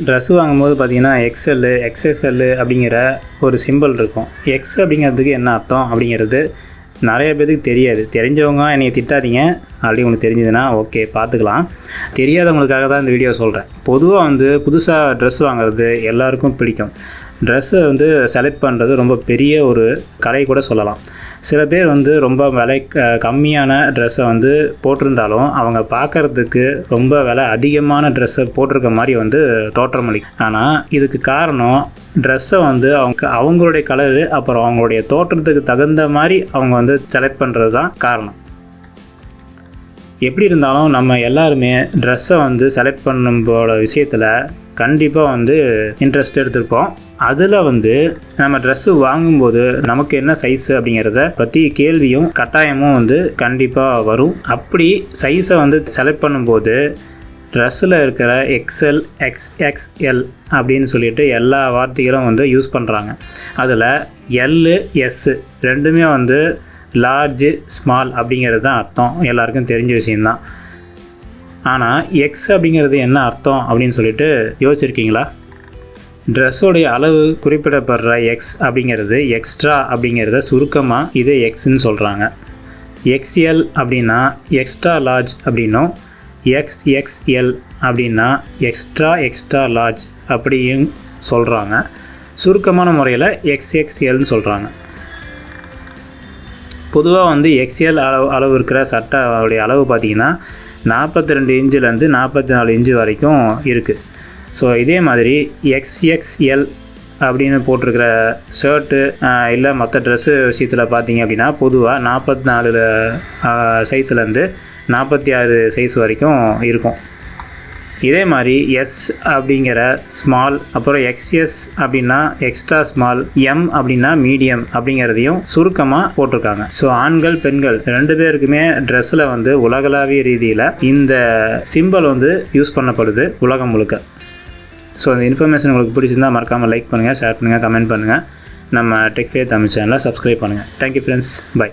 Dress வாங்கும்போது பார்த்தீங்கன்னா XL எக்ஸ்எஸ்எல்லு அப்படிங்கிற ஒரு சிம்பிள் இருக்கும். எக்ஸ் அப்படிங்கிறதுக்கு என்ன அர்த்தம் அப்படிங்கிறது நிறைய பேருக்கு தெரியாது. தெரிஞ்சவங்க என்னை திட்டாதீங்க. அப்படி உங்களுக்கு தெரிஞ்சதுன்னா ஓகே பார்த்துக்கலாம். தெரியாதவங்களுக்காக தான் இந்த வீடியோ சொல்கிறேன் பொதுவாக வந்து புதுசாக ட்ரெஸ் வாங்குறது எல்லாருக்கும் பிடிக்கும். ட்ரெஸ்ஸை வந்து செலக்ட் பண்ணுறது ரொம்ப பெரிய ஒரு கலை கூட சொல்லலாம். சில பேர் வந்து ரொம்ப விலை க- கம்மியான ட்ரெஸ்ஸை வந்து போட்டிருந்தாலும் அவங்க பார்க்கறதுக்கு ரொம்ப விலை அதிகமான ட்ரெஸ்ஸை போட்டிருக்க மாதிரி வந்து தோற்றமளிக்கும் ஆனால் இதுக்கு காரணம் ட்ரெஸ்ஸை வந்து அவங்க அவங்களுடைய கலரு அப்புறம் அவங்களுடைய தோற்றத்துக்கு தகுந்த மாதிரி அவங்க வந்து செலக்ட் பண்ணுறது தான் காரணம். எப்படி இருந்தாலும் நம்ம எல்லாருமே ட்ரெஸ்ஸை வந்து செலக்ட் பண்ணும்போட விஷயத்தில் கண்டிப்பாக வந்து இன்ட்ரெஸ்ட் எடுத்திருப்போம். அதில் வந்து நம்ம ட்ரெஸ்ஸு வாங்கும்போது நமக்கு என்ன சைஸ் அப்படிங்கிறத பற்றி கேள்வியும் கட்டாயமும் வந்து கண்டிப்பாக வரும். அப்படி சைஸை வந்து செலக்ட் பண்ணும்போது ட்ரெஸ்ஸில் இருக்கிற எக்ஸ்எல் எக்ஸ் எக்ஸ்எல் அப்படின்னு சொல்லிட்டு எல்லா வார்த்தைகளும் வந்து யூஸ் பண்ணுறாங்க அதில் எல்லு எஸ்ஸு ரெண்டுமே வந்து லார்ஜு ஸ்மால் அப்படிங்கிறது தான் அர்த்தம். எல்லாருக்கும் தெரிஞ்ச விஷயந்தான் ஆனால் எக்ஸ் அப்படிங்கிறது என்ன அர்த்தம் அப்படின்னு சொல்லிட்டு யோசிச்சிருக்கீங்களா? ட்ரெஸ்ஸோடைய அளவு குறிப்பிடப்படுற எக்ஸ் அப்படிங்கிறது எக்ஸ்ட்ரா அப்படிங்கிறத சுருக்கமாக இது எக்ஸ்ன்னு சொல்கிறாங்க எக்ஸ்எல் அப்படின்னா எக்ஸ்ட்ரா லார்ஜ் அப்படின்னும் எக்ஸ் எக்ஸ்எல் அப்படின்னா எக்ஸ்ட்ரா எக்ஸ்ட்ரா லார்ஜ் அப்படியும் சொல்கிறாங்க சுருக்கமான முறையில் எக்ஸ்எக்ஸ்எல்னு சொல்கிறாங்க பொதுவாக வந்து எக்ஸ்எல் அளவு அளவு இருக்கிற சட்டையோடைய அளவு பார்த்தீங்கன்னா நாற்பத்தி ரெண்டு இன்ச்சுலேருந்து நாற்பத்தி நாலு இன்ச்சு வரைக்கும் இருக்குது ஸோ இதே மாதிரி எக்ஸ்எக்ஸ்எல் அப்படின்னு போட்டிருக்கிற ஷர்ட்டு இல்லை மற்ற ட்ரெஸ்ஸு விஷயத்தில் பார்த்தீங்க அப்படின்னா பொதுவாக நாற்பத்தி நாலு சைஸ்லேருந்து நாற்பத்தி ஆறு சைஸ் வரைக்கும் இருக்கும். இதே மாதிரி எஸ் அப்படிங்கிற ஸ்மால் அப்புறம் எக்ஸ்எஸ் அப்படின்னா எக்ஸ்ட்ரா ஸ்மால் எம் அப்படின்னா மீடியம் அப்படிங்கிறதையும் சுருக்கமாக போட்டிருக்காங்க. ஸோ ஆண்கள் பெண்கள் ரெண்டு பேருக்குமே ட்ரெஸ்ஸில் வந்து உலகளாவிய ரீதியில் இந்த சிம்பல் வந்து யூஸ் பண்ணப்படுது உலகம் முழுக்க. ஸோ இந்த இன்ஃபர்மேஷன் உங்களுக்கு பிடிச்சிருந்தா மறக்காமல் லைக் பண்ணுங்கள் ஷேர் பண்ணுங்கள் கமெண்ட் பண்ணுங்கள் நம்ம டெக் ஃபே தமிழ் சேனலை சப்ஸ்கிரைப் பண்ணுங்கள் தேங்க்யூ ஃப்ரெண்ட்ஸ் பை